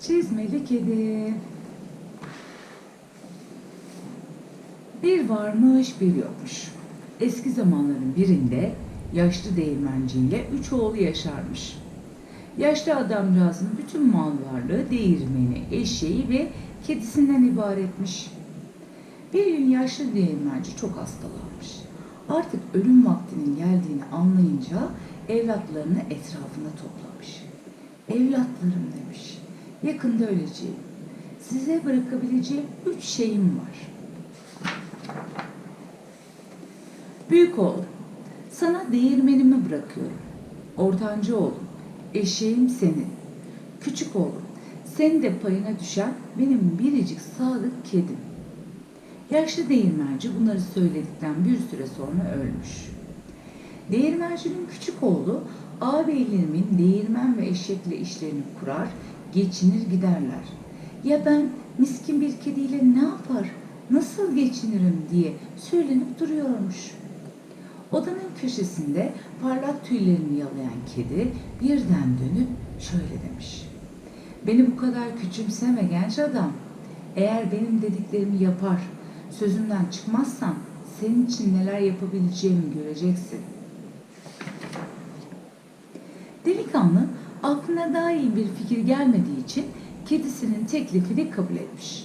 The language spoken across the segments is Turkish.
Çizmeli kedi. Bir varmış bir yokmuş. Eski zamanların birinde yaşlı değirmenciyle üç oğlu yaşarmış. Yaşlı adamcağızın bütün mal varlığı değirmeni, eşeği ve kedisinden ibaretmiş. Bir gün yaşlı değirmenci çok hastalanmış. Artık ölüm vaktinin geldiğini anlayınca evlatlarını etrafına toplamış. Evlatlarım demiş, yakında öleceğim. Size bırakabileceğim üç şeyim var. Büyük oğlum, sana değirmenimi bırakıyorum. Ortancı oğlum, eşeğim senin. Küçük oğlum, senin de payına düşen benim biricik sadık kedim. Yaşlı değirmenci bunları söyledikten bir süre sonra ölmüş. Değirmencinin küçük oğlu ağabeylerimin değirmen ve eşekle işlerini kurar, geçinir giderler. Ya ben miskin bir kediyle ne yapar, nasıl geçinirim diye söylenip duruyormuş. Odanın köşesinde parlak tüylerini yalayan kedi birden dönüp şöyle demiş. Beni bu kadar küçümseme genç adam. Eğer benim dediklerimi yapar, sözümden çıkmazsan senin için neler yapabileceğimi göreceksin. Delikanlı aklına daha iyi bir fikir gelmediği için kedisinin teklifini kabul etmiş.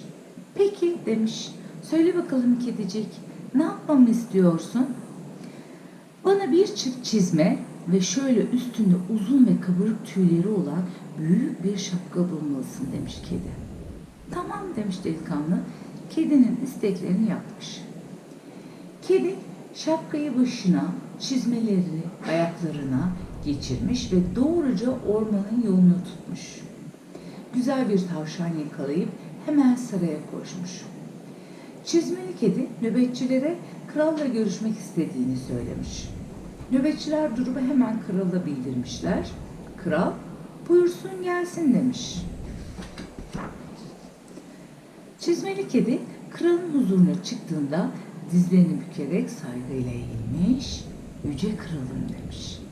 Peki demiş. Söyle bakalım kedicik, ne yapmamı istiyorsun? Bana bir çift çizme ve şöyle üstünde uzun ve kabarık tüyleri olan büyük bir şapka bulmalısın demiş kedi. Tamam demiş delikanlı. Kedinin isteklerini yapmış. Kedi şapkayı başına, çizmelerini ayaklarına geçirmiş ve doğruca ormanın yolunu tutmuş. Güzel bir tavşan yakalayıp hemen saraya koşmuş. Çizmeli kedi nöbetçilere kralla görüşmek istediğini söylemiş. Nöbetçiler durumu hemen krala bildirmişler. Kral buyursun gelsin demiş. Çizmeli kedi kralın huzuruna çıktığında dizlerini bükerek saygıyla eğilmiş, yüce kralım demiş.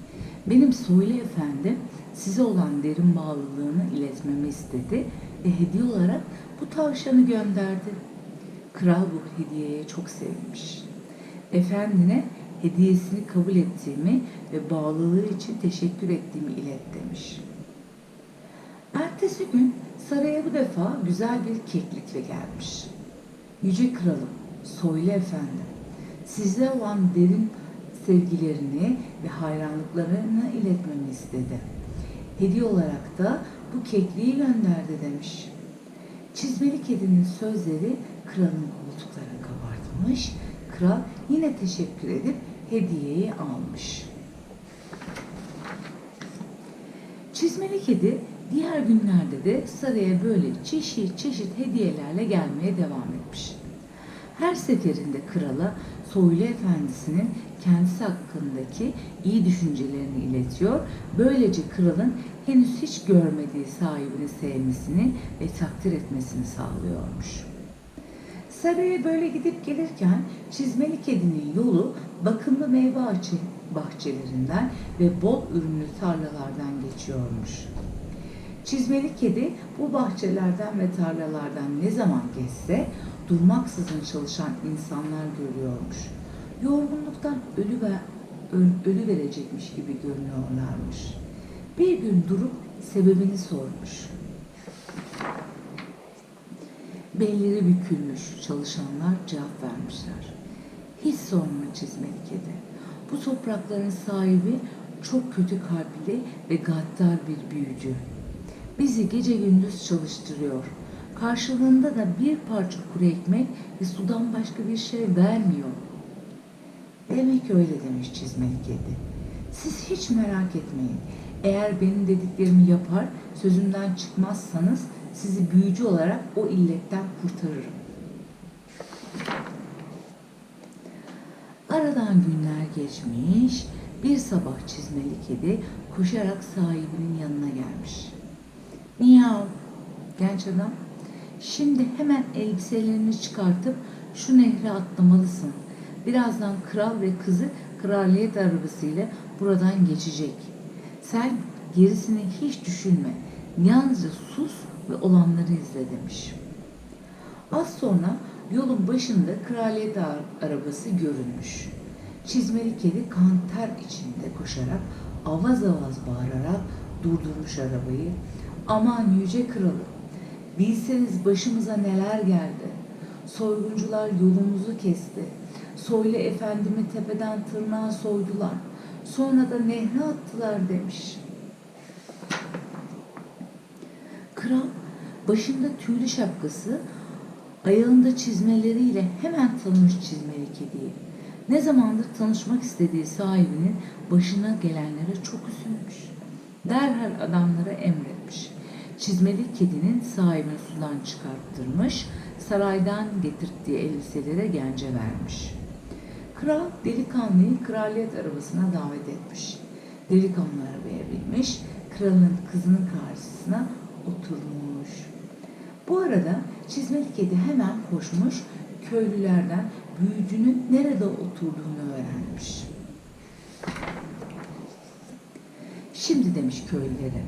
Benim soylu efendim size olan derin bağlılığını iletmemi istedi ve hediye olarak bu tavşanı gönderdi. Kral bu hediyeye çok sevinmiş. Efendine hediyesini kabul ettiğimi ve bağlılığı için teşekkür ettiğimi ilet demiş. Ertesi gün saraya bu defa güzel bir keklikle gelmiş. Yüce kralım, soylu efendim, size olan derin sevgilerini ve hayranlıklarını iletmemi istedi. Hediye olarak da bu kekliği gönderdi demiş. Çizmeli kedinin sözleri kralın koltuklarını kabartmış. Kral yine teşekkür edip hediyeyi almış. Çizmeli kedi diğer günlerde de saraya böyle çeşit çeşit hediyelerle gelmeye devam etmiş. Her seferinde krala soylu efendisinin kendisi hakkındaki iyi düşüncelerini iletiyor. Böylece kralın henüz hiç görmediği sahibini sevmesini ve takdir etmesini sağlıyormuş. Saraya böyle gidip gelirken çizmeli kedinin yolu bakımlı meyve ağacı bahçelerinden ve bol ürünlü tarlalardan geçiyormuş. Çizmeli kedi bu bahçelerden ve tarlalardan ne zaman geçse durmaksızın çalışan insanlar görüyormuş. Yorgunluktan ölü ve öl- ölü verecekmiş gibi görünüyorlarmış. Bir gün durup sebebini sormuş. Belleri bükülmüş çalışanlar cevap vermişler. Hiç sorma çizmeli kedi. Bu toprakların sahibi çok kötü kalpli ve gaddar bir büyücü. Bizi gece gündüz çalıştırıyor. Karşılığında da bir parça kuru ekmek ve sudan başka bir şey vermiyor. Demek öyle demiş çizmeli kedi. Siz hiç merak etmeyin. Eğer benim dediklerimi yapar, sözümden çıkmazsanız sizi büyücü olarak o illetten kurtarırım. Aradan günler geçmiş, bir sabah çizmeli kedi koşarak sahibinin yanına gelmiş. Miyav, genç adam, şimdi hemen elbiselerini çıkartıp şu nehre atlamalısın. Birazdan kral ve kızı kraliyet arabasıyla buradan geçecek. Sen gerisini hiç düşünme. Yalnızca sus ve olanları izle demiş. Az sonra yolun başında kraliyet ar- arabası görünmüş. Çizmeli kedi kan ter içinde koşarak avaz avaz bağırarak durdurmuş arabayı. Aman yüce kralım, bilseniz başımıza neler geldi. Soyguncular yolumuzu kesti. Soylu efendimi tepeden tırnağa soydular. Sonra da nehre attılar demiş. Kral başında tüylü şapkası, ayağında çizmeleriyle hemen tanımış çizmeli kediyi. Ne zamandır tanışmak istediği sahibinin başına gelenlere çok üzülmüş. Derhal adamlara emretmiş. Çizmeli kedinin sahibini sudan çıkarttırmış, saraydan getirttiği elbiselere gence vermiş. Kral delikanlıyı kraliyet arabasına davet etmiş. Delikanlı arabaya binmiş, kralın kızının karşısına oturmuş. Bu arada çizmeli kedi hemen koşmuş, köylülerden büyücünün nerede oturduğunu öğrenmiş. Şimdi demiş köylülere,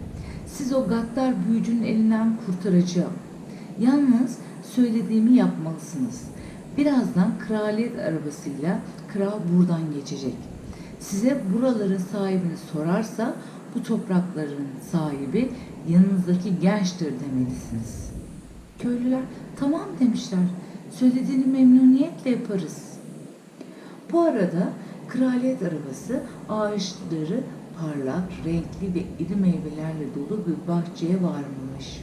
siz o gaddar büyücünün elinden kurtaracağım. Yalnız söylediğimi yapmalısınız. Birazdan kraliyet arabasıyla kral buradan geçecek. Size buraların sahibini sorarsa bu toprakların sahibi yanınızdaki gençtir demelisiniz. Köylüler tamam demişler. Söylediğini memnuniyetle yaparız. Bu arada kraliyet arabası ağaçları parlak, renkli ve iri meyvelerle dolu bir bahçeye varmış.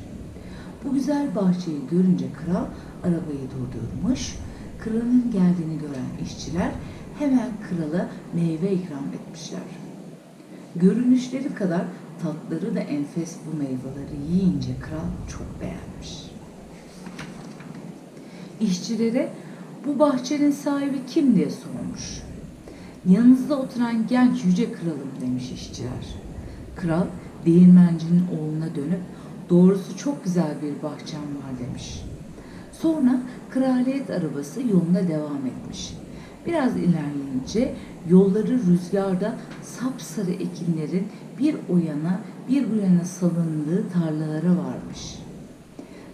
Bu güzel bahçeyi görünce kral arabayı durdurmuş. Kralın geldiğini gören işçiler hemen krala meyve ikram etmişler. Görünüşleri kadar tatları da enfes bu meyveleri yiyince kral çok beğenmiş. İşçilere bu bahçenin sahibi kim diye sormuş. Yanınızda oturan genç yüce kralım demiş işçiler. Kral değirmencinin oğluna dönüp doğrusu çok güzel bir bahçem var demiş. Sonra kraliyet arabası yoluna devam etmiş. Biraz ilerleyince yolları rüzgarda sapsarı ekinlerin bir o yana bir bu yana salındığı tarlalara varmış.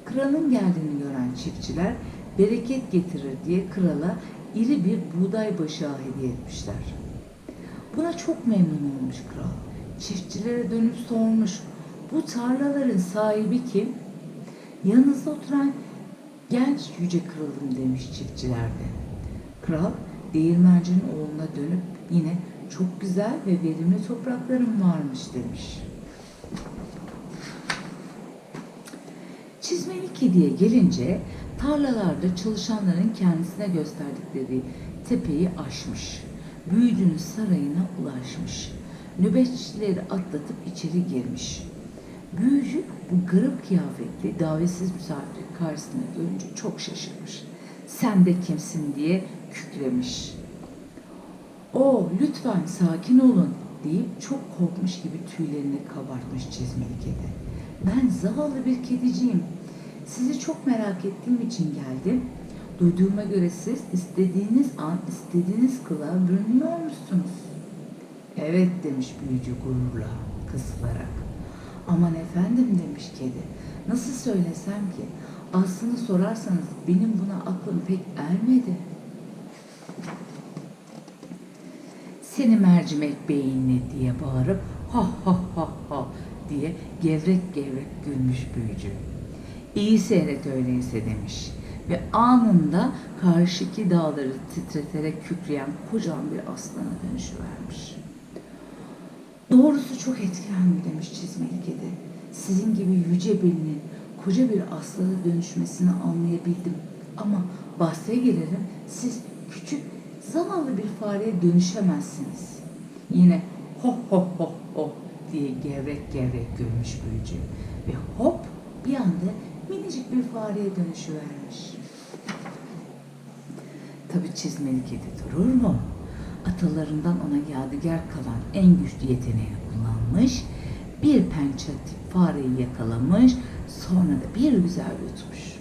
Kralın geldiğini gören çiftçiler bereket getirir diye krala iri bir buğday başağı hediye etmişler. Buna çok memnun olmuş kral. Çiftçilere dönüp sormuş. Bu tarlaların sahibi kim? Yanınızda oturan genç yüce kralım demiş çiftçiler de. Kral değirmencinin oğluna dönüp yine çok güzel ve verimli topraklarım varmış demiş. Çizmeli kediye gelince tarlalarda çalışanların kendisine gösterdikleri tepeyi aşmış. Büyücünün sarayına ulaşmış. Nöbetçileri atlatıp içeri girmiş. Büyücü bu garip kıyafetli davetsiz misafiri karşısına görünce çok şaşırmış. Sen de kimsin diye kükremiş. O lütfen sakin olun deyip çok korkmuş gibi tüylerini kabartmış çizmeli kedi. Ben zavallı bir kediciyim. Sizi çok merak ettiğim için geldim. Duyduğuma göre siz istediğiniz an istediğiniz kılığa bürünüyormuşsunuz. Evet demiş büyücü gururla kısılarak. Aman efendim demiş kedi. Nasıl söylesem ki? Aslını sorarsanız benim buna aklım pek ermedi. Seni mercimek beyinli diye bağırıp ha ha ha ha diye gevrek gevrek gülmüş büyücü. İyi seyret öyleyse demiş ve anında karşıki dağları titreterek kükreyen kocaman bir aslana dönüşüvermiş. Doğrusu çok etkilendim demiş çizmeli kedi. Sizin gibi yüce birinin koca bir aslana dönüşmesini anlayabildim. Ama bahse gelirim siz küçük zavallı bir fareye dönüşemezsiniz. Yine ho ho ho ho diye gevrek gevrek gülmüş büyücü. Ve hop bir anda minicik bir fareye dönüşüvermiş. Tabii çizmeli kedi durur mu? Atalarından ona yadigar kalan en güçlü yeteneği kullanmış, bir pençe atıp fareyi yakalamış, sonra da bir güzel yutmuş.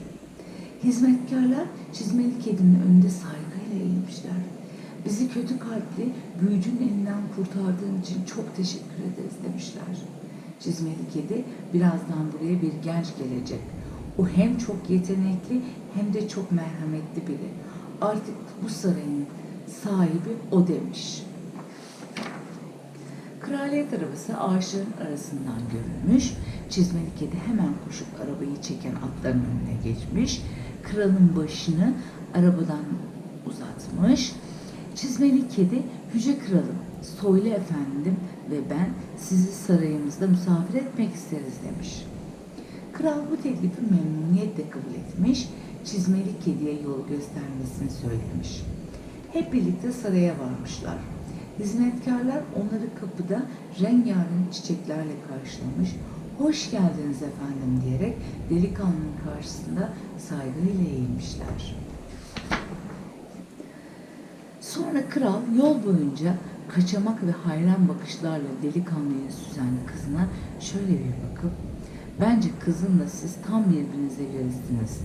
Hizmetkarlar çizmeli kedinin önünde saygıyla eğilmişler. Bizi kötü kalpli büyücünün elinden kurtardığın için çok teşekkür ederiz demişler. Çizmeli kedi birazdan buraya bir genç gelecek. O hem çok yetenekli hem de çok merhametli biri. Artık bu sarayın sahibi o demiş. Kraliyet arabası ağaçların arasından görülmüş. Çizmeli kedi hemen koşup arabayı çeken atların önüne geçmiş. Kralın başını arabadan uzatmış. Çizmeli kedi, yüce kralım, soylu efendim ve ben sizi sarayımızda misafir etmek isteriz demiş. Kral bu teklifi memnuniyetle kabul etmiş, çizmeli kediye yol göstermesini söylemiş. Hep birlikte saraya varmışlar. Hizmetkarlar onları kapıda rengarenk çiçeklerle karşılamış, hoş geldiniz efendim diyerek delikanlının karşısında saygıyla eğilmişler. Sonra kral yol boyunca kaçamak ve hayran bakışlarla delikanlıyı süzen kızına şöyle bir bakıp bence kızımla siz tam birbirinize göresiniz.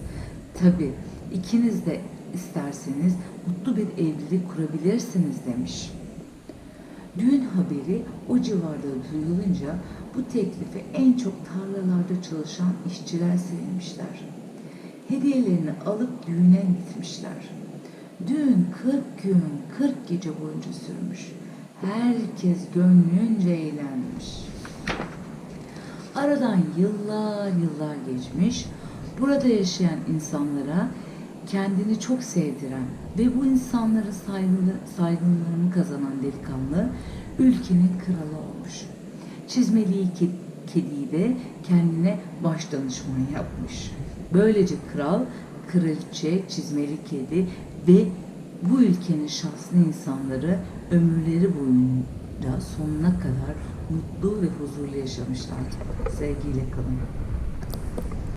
Tabi ikiniz de isterseniz mutlu bir evlilik kurabilirsiniz demiş. Düğün haberi o civarda duyulunca bu teklifi en çok tarlalarda çalışan işçiler sevinmişler. Hediyelerini alıp düğüne gitmişler. Düğün 40 gün, 40 gece boyunca sürmüş. Herkes gönlünce eğlenmiş. Aradan yıllar yıllar geçmiş. Burada yaşayan insanlara kendini çok sevdiren ve bu insanlara saygılı, saygınlığını kazanan delikanlı ülkenin kralı olmuş. Çizmeli ke- kediyi de kendine baş danışmanı yapmış. Böylece kral, kraliçe, çizmeli kedi ve bu ülkenin şanslı insanları ömürleri boyunca sonuna kadar mutlu ve huzurlu yaşamışlar. Sevgiyle kalın.